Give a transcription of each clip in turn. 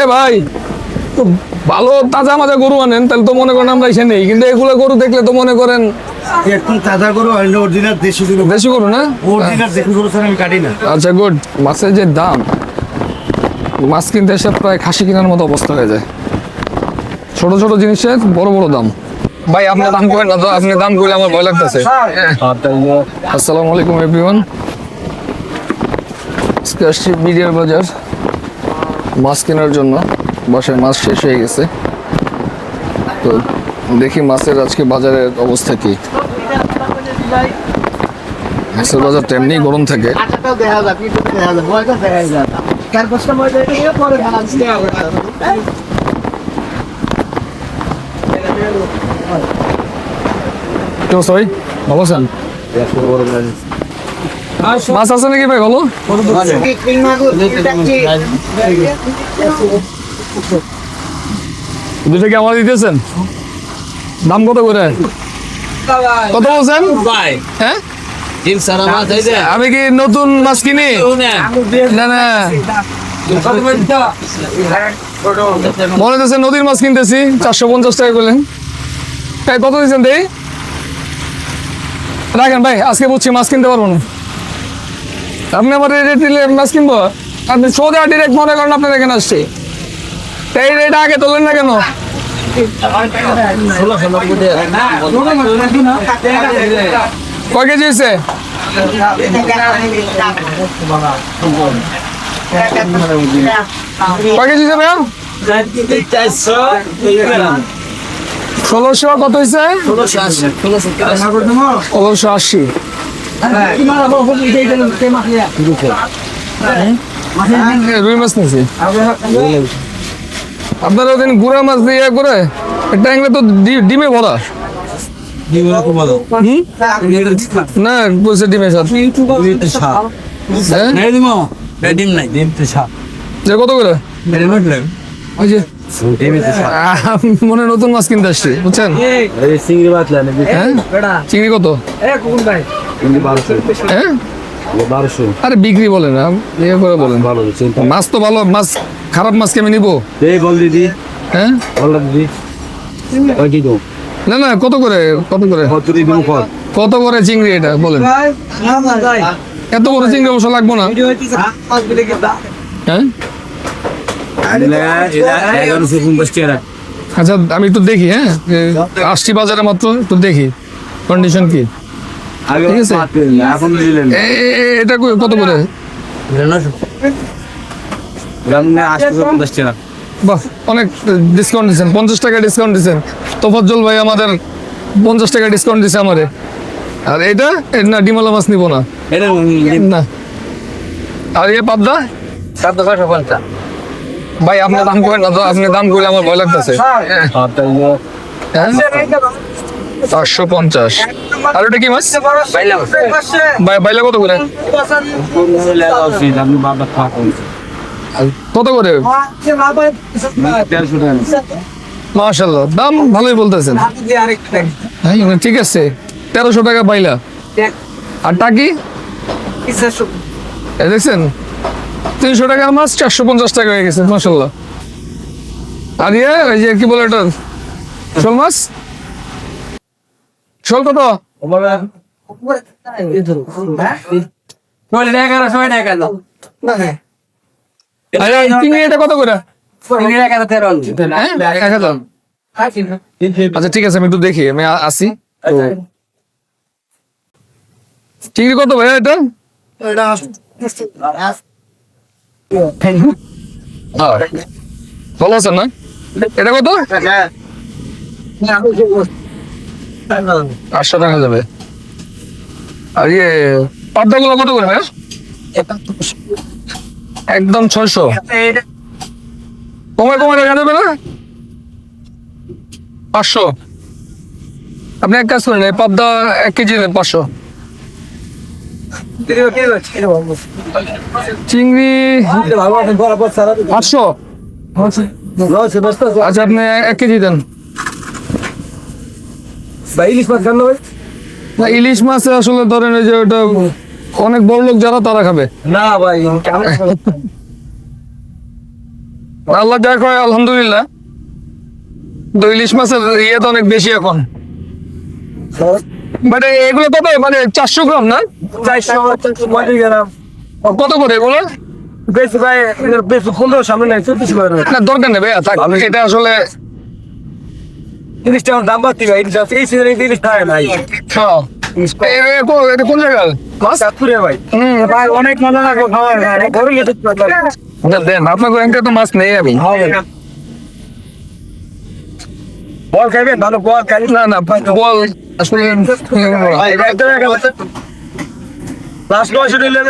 এ ভাই তো ভালো তাজা মাজা গরু আনেন তাহলে তো মনে করেন আমরা এসে নেই। কিন্তু এগুলো গরু দেখলে তো মনে করেন একটু তাজা করো অরিজিনাল দেশি গরু। বেশি গরু না? অরিজিনাল দেশি গরু ছাড়া আমি কাটি না। আচ্ছা গুড মাছের যে দাম মাছ কিনতে এসে প্রায় খাসি কেনার মতো অবস্থা হয়ে যায়। ছোট ছোট জিনিসের বড় বড় দাম। ভাই আপনি দাম করেন না? তো আপনি দাম করলে আমার ভয় লাগতেছে। আসসালামু আলাইকুম এভরিওয়ান আজকে আসছি মিডিয়ার বাজার। মাছ কেনার জন্য বাসায় মাছ শেষ হয়ে গেছে। তো দেখি মাছের আজকে বাজারের অবস্থা কি। মাছের বাজারটা এমনি গরম থাকে। ভালো আছেন? মাছ আছে নাকি ভাই ভালো দুটো কি আমার দিতেছেন? দাম কত করে? কত বলছেন? হ্যাঁ? আমি কি নতুন মাছ কিনি? না না। মনে হচ্ছে নদীর মাছ কিনতেছি, চারশো পঞ্চাশ টাকা করলেন। কত দিচ্ছেন দেই? রাখেন ভাই, আজকে বুঝছি মাছ কিনতে পারব না। আপনি আমার রেট দিলে মাছ কিনবো? আপনি সোজা ডিরেক্ট মনে করেন আপনার এখানে আসছি। এই রেট আগে তোলেন না কেন? কয় কেজি হয়েছে? কয় কেজি হয়েছে ষোলোশো কত হয়েছে? ষোলোশো আশি। রুই মাছ নিয়েছি আপনারা ওদিন গুড়া মাছ দিয়ে ইয়ে করে একটা তো ডিমে ভরা? না বলছে ডিমে হ্যাঁ? যে কত করে? ওই যে মনে নতুন মাছ কিনতে আসছি বুঝছেন? চিংড়ি হ্যাঁ? চিংড়ি কত? হ্যাঁ? আরে বিক্রি বলে না ইয়ে করে বলেন। ভালো মাছ তো ভালো মাছ খারাপ মাছ কেমন নিবো? এই বল দিদি। হ্যাঁ? বল দিদি। কি তো না না কত করে কত করে? কত করে চিংড়ি এটা বলেন। এত বড় চিংড়ি অবশ্য লাগবো না। হ্যাঁ? আচ্ছা আমি একটু দেখি হ্যাঁ? আসছি বাজারে মাত্র একটু দেখি। কন্ডিশন কি? ঠিক আছে। এটা কত করে? পঞ্চাশ টাকা। বাহ অনেক ডিসকাউন্ট দিচ্ছেন পঞ্চাশ টাকা ডিসকাউন্ট দিচ্ছেন। তোফাজ্জল ভাই আমাদের পঞ্চাশ টাকা ডিসকাউন্ট দিচ্ছে আমারে। আর এটা? না ডিমালা মাছ নিব না। এটা না। আর ইয়ে পাবদা? ভাই আপনি দাম করেন না তো আপনি দাম করলে আমার ভয় লাগতেছে। হ্যাঁ। চারশো পঞ্চাশ। আর ওটা কি মাছ? বাইলা কত করে? কত করে? মাশাল্লাহ দাম ভালোই বলতেছেন। হ্যাঁ ঠিক আছে, তেরোশো টাকা বাইলা। আর টাকি? দেখছেন, তিনশো টাকার মাছ, চারশো পঞ্চাশ টাকা হয়ে গেছে মাসাল্লাহ আর ইয়ে ওই যে কি বলে এটা শোল মাছ? শোল কত আরে চিংড়ি এটা কত করে? হ্যাঁ আচ্ছা ঠিক আছে আমি একটু দেখি আমি আসি। চিংড়ি কত ভাইয়া এটা? হ্যাঁ। ভালো আছেন না? এটা কত? আটশো টাকা যাবে। আর ইয়ে পাবদাগুলো কত করে একদম ছয়শো। কমে কমে দেখা যাবে না? পাঁচশো। আপনি এক কাজ করেন পাবদা এক কেজি নেন পাঁচশো। চিংড়ি আটশো। আচ্ছা আপনি এক কেজি দেন। না ইলিশ মাছ আসলে ধরেন ওই যে ওটা অনেক বড় লোক যারা তারা খাবে। না ভাই আল্লাহ যা করে আলহামদুলিল্লাহ। তো ইলিশ মাছের ইয়ে তো অনেক বেশি এখন। মানে এগুলো কত? মানে চারশো গ্রাম না? চারশো পঁয়ত্রিশ গ্রাম। কত করে এগুলো? বেশি ভাই বেশি পনেরো সামনে নাই চব্বিশ না দরকার নেই থাক। এটা আসলে তিরিশ টাকার দাম বাড়তি ভাই। এই সিজনে তিরিশ টাকা নাই। হ্যাঁ। এ, এ, কো- এটা কোন জায়গায় চাঁদপুরে ভাই। ভাই অনেক মজা লাগবে খাওয়ার দেন আপনার ব্যাংকে তো মাছ নেই আমি। বল খাইবেন ভালো বল খাই না না বল আসলে লাস্ট নয়শো নিলে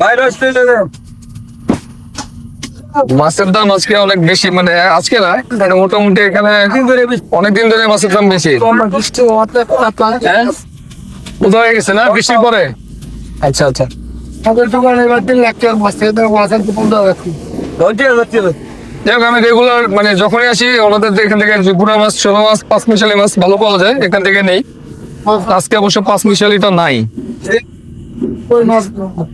ভাই রস নিলে মাছের দাম আজকে অনেক বেশি মানে আজকে না মানে মোটামুটি এখানে অনেকদিন ধরে মাছের দাম বেশি। হ্যাঁ? কোথাও হয়ে গেছে না? বৃষ্টির পরে? আচ্ছা আচ্ছা। যাই আমি রেগুলার মানে যখনই আসি ওনাদের এখান থেকে পুরা মাছ ছোট মাছ পাঁচ মিশালি মাছ ভালো পাওয়া যায় এখান থেকে নেই। আজকে অবশ্য পাঁচ মিশালিটা নাই বাইরে করে ইলিশ মাছ আহ,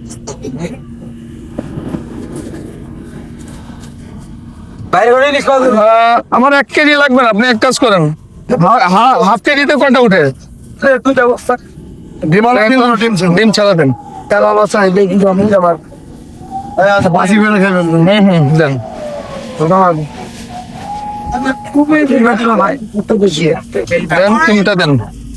আমার এক কেজি লাগবে না আপনি এক কাজ করেন। হাফ কেজিতে কয়টা উঠে? দুইটা বস্তা ডিম ছাড়া। দেন। মাছ চাইবে কিন্তু আমি আমার বাসি করে খাবেন হুম হুম দেন। খুবই ভাই দেন তিনটা দেন।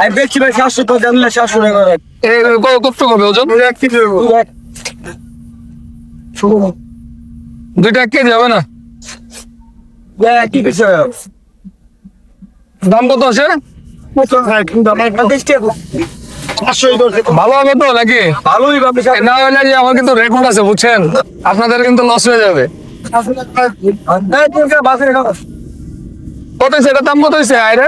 আমি বেশি ভাই সাতশো তো জানলে সাতশো টাকা কত করবে ওজন? দুইটা এক কেজি হবে না? কি দাম কত আছে? ভালো হবে তো নাকি? ভালোই না হলে যে আমার কিন্তু রেকর্ড আছে বুঝছেন? আপনাদের কিন্তু লস হয়ে যাবে। কত হয়েছে দাম কত হয়েছে আইরে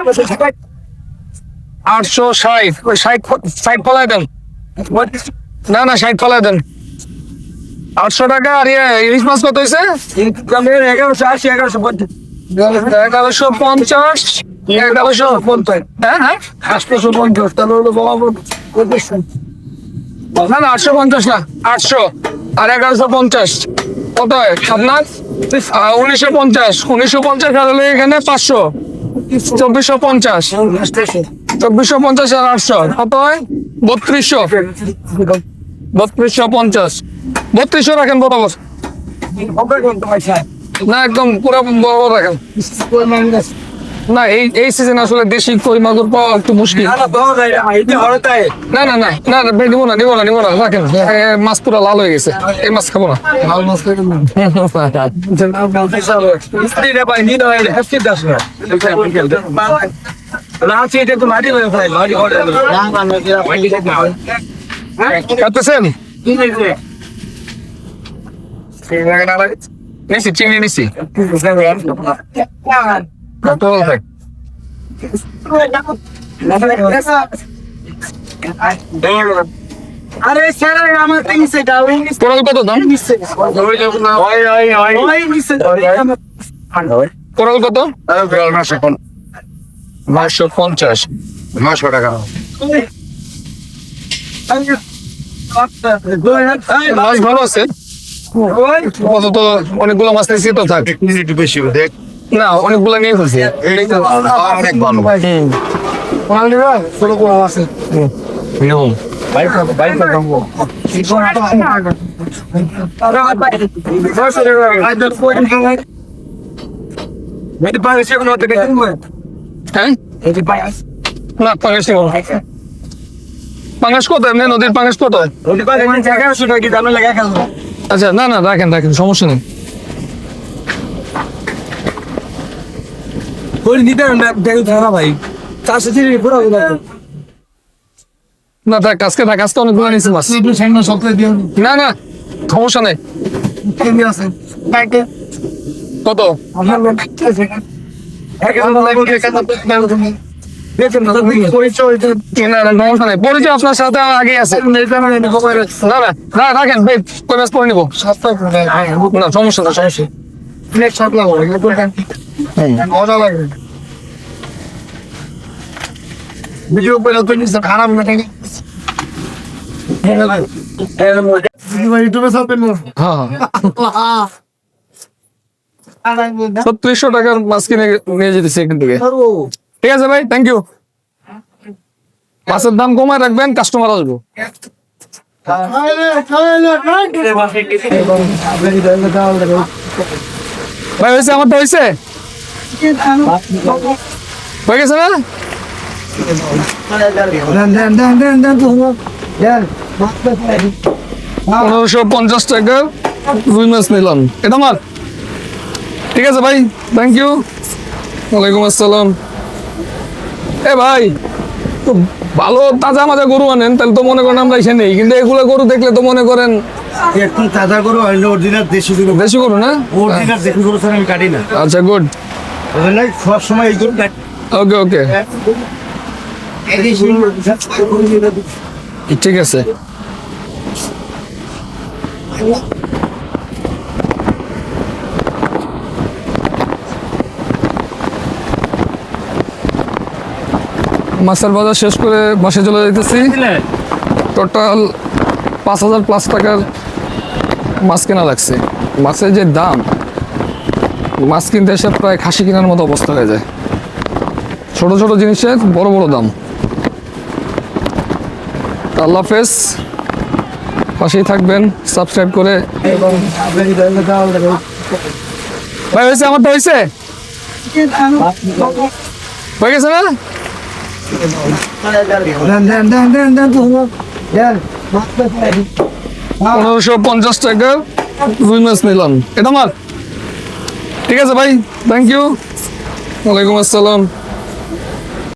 আটশো ষাট। ওই ষাট ষাট ফলাই দেন। না না ষাট ফলাই দেন। আটশো টাকা আর ইয়ে ইলিশ মাছ কত হয়েছে এগারোশো আশি এগারোশো পঞ্চাশ। এগারোশো পঞ্চাশ এগারোশো পঞ্চাশ। হ্যাঁ হ্যাঁ। আটশোশো পঞ্চাশ তাহলে হলো বাবা না না আটশো পঞ্চাশ না আটশো। আর এগারোশো পঞ্চাশ। কত হয়? আপনার উনিশশো পঞ্চাশ। উনিশশো পঞ্চাশ আর হলো এখানে পাঁচশো। চব্বিশশো পঞ্চাশ। চব্বিশশো পঞ্চাশ আর আটশো। কত হয়? বত্রিশশো। বত্রিশশো পঞ্চাশ। বত্রিশশো রাখেন বরাবর না, একদম পুরো বরাবর রাখেন। না এই এই সিজন আসলে দেশি কই মাগুর পাওয়া একটু মুশকিল। না না না। না না না, নিবো না নিবো না নিবো না রাখেন। মাছ পুরো লাল হয়ে গেছে। এই মাছ খাব না। খাচ্ছেন নিছি চিংড়ি নিছি। কত থাক আরে স্যার আমার নিচে দাও কোরাল কত দাম কোরাল কত নয়শো পঞ্চাশ নশো টাকা মাছ ভালো আছে অনেকগুলো মাছ নিয়েছি তো থাক একটু বেশি দেখ না অনেকগুলো নিয়ে ফেলছি। অনেক ভালো হুম। হ্যাঁ না পাঙ্গাস নিব। পাঙ্গাস কত? এমনি নদীর পাঙ্গাস কত? আচ্ছা না না রাখেন রাখেন সমস্যা নেই। ভাই। চারশো তিরিশ পুরো না থাক আজকে থাক আজকে অনেকগুলো নিয়েছি মাছ না না সমস্যা নেই। কত? পরিচয় আপনার সাথে আগেই আছে। না না না রাখেন ভাই পরে নিবো? না সমস্যা না সমস্যা মজা লাগে। ভিডিও করে তো নিছে খারাপ না থাকে। ইউটিউবে ছাড়বেন না হ্যাঁ ছত্রিশশো টাকার মাছ কিনে নিয়ে যেতেছি এখান থেকে। ঠিক আছে ভাই থ্যাংক ইউ মাছের দাম কমায় রাখবেন কাস্টমার আসব। ভাই হয়েছে আমারটা হয়েছে? হয়ে গেছে না? পনেরোশো পঞ্চাশ টাকার রুই মাছ নিলাম। এটা আমার। ঠিক আছে ভাই থ্যাংক ইউ ওয়ালাইকুম আসসালাম। এ ভাই তো ভালো তাজা মাজা গরু আনেন তাহলে তো মনে করেন আমরা এসে নেই। কিন্তু এগুলো গরু দেখলে তো মনে করেন একটু তাজা করো অরিজিনাল দেশি গরু। বেশি গরু না? অরিজিনাল দেশি গরু ছাড়া আমি কাটি না। আচ্ছা গুড না সব সময় এই গরু কাটি। ওকে ওকে ঠিক আছে। মাছের বাজার শেষ করে বাসে চলে যাইতেছি। টোটাল পাঁচ হাজার প্লাস টাকার মাছ কেনা লাগছে মাছের যে দাম মাছ কিনতে এসে প্রায় খাসি কেনার মতো অবস্থা হয়ে যায় ছোট ছোট জিনিসের বড় বড় দাম আল্লাহ হাফেজ পাশেই থাকবেন সাবস্ক্রাইব করে ভাই হয়েছে হয়েছে হয়ে গেছে না পনেরোশো পঞ্চাশ টাকা রুই মাছ নিলাম। এটা আমার। ঠিক আছে ভাই থ্যাংক ইউ ওয়ালাইকুম আসসালাম।